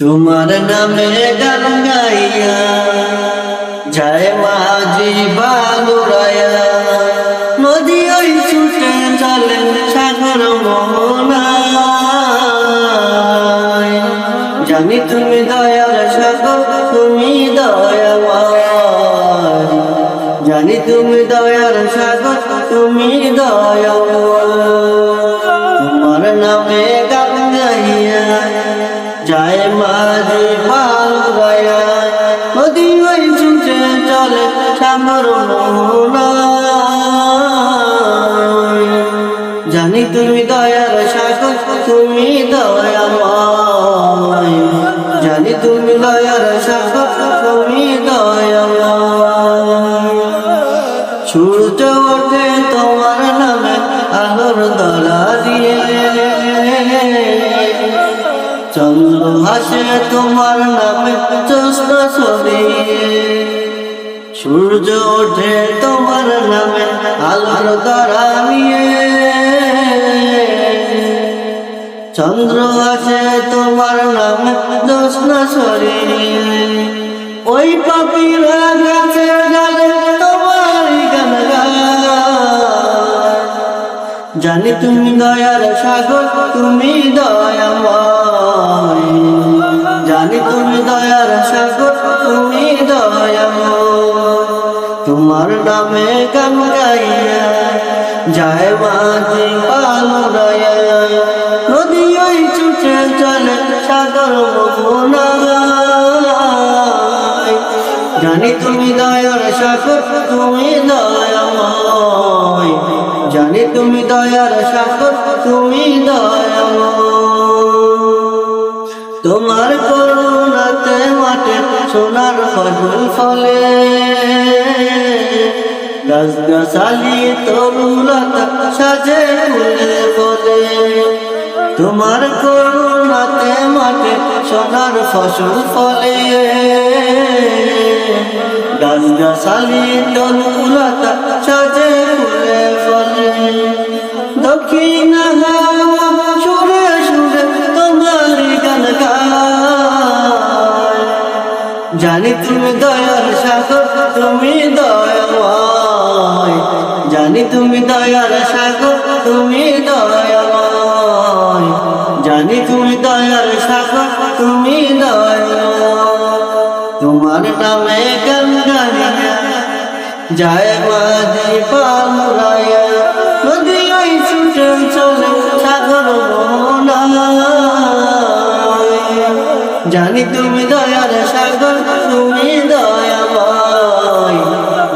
তোমার নামে গান গাইয়া জয় মাঝি বালুরায়া। নদী ওই ছুটে চলে সাগর মোহনায় জানি তুমি দয়ার সাগর, তুমি দয়াময়। জানি তুমি দয়ার মাঝে পাল গায়া নদী ওই ছুটে চলে সাগর মোহনায়। জানি তুমি দয়ার সাগর, তুমি দয়াময়। জানি তুমি দয়ার সাগর, তুমি দয়াময়। সূর্য ওঠে তোমার নামে আলোর দলা চন্দ্র তোমার নামে চোস্ত ছবি। সূর্য ওঠে তোমার নামে, আলোর দলা নিয়ে চন্দ্র আছে তোমার নামে জোৎস্না সরি ওই পাপিরা গাছে জানি তুমি দয়ার সাগর, তুমি দয়াময়। জানি তুমি দয়ার সাগর, তুমি দয়াময়। তোমার নামে গান গাইয়া যায় মাঝি পালুরায়া। নদী ওই ছুটে চলে সাগর মোহনায় জানি তুমি দয়ার সাগর, তুমি জানি তুমি দয়ার সাগর, তুমি দয়াময়। তোমার করুণাতে মাঠে সোনার ফসল ফলে। গাছ গাছালি তরুলতা সাজে ফলে তোমার করুণাতে মাঠে সোনার ফসল ফলে। গাছ গাছালি তরুলতা জানি তুমি দয়ার সাগর, তুমি দয়াময়। জানি তুমি দয়ার সাগর, তুমি দয়াময়। জানি তুমি দয়ার সাগর, তুমি দয়াময়। তোমার নামে গান গাইয়া যায় মাঝি পালুরায়া নদী ছুটে চলে সাগর জানি তুমি দয়ার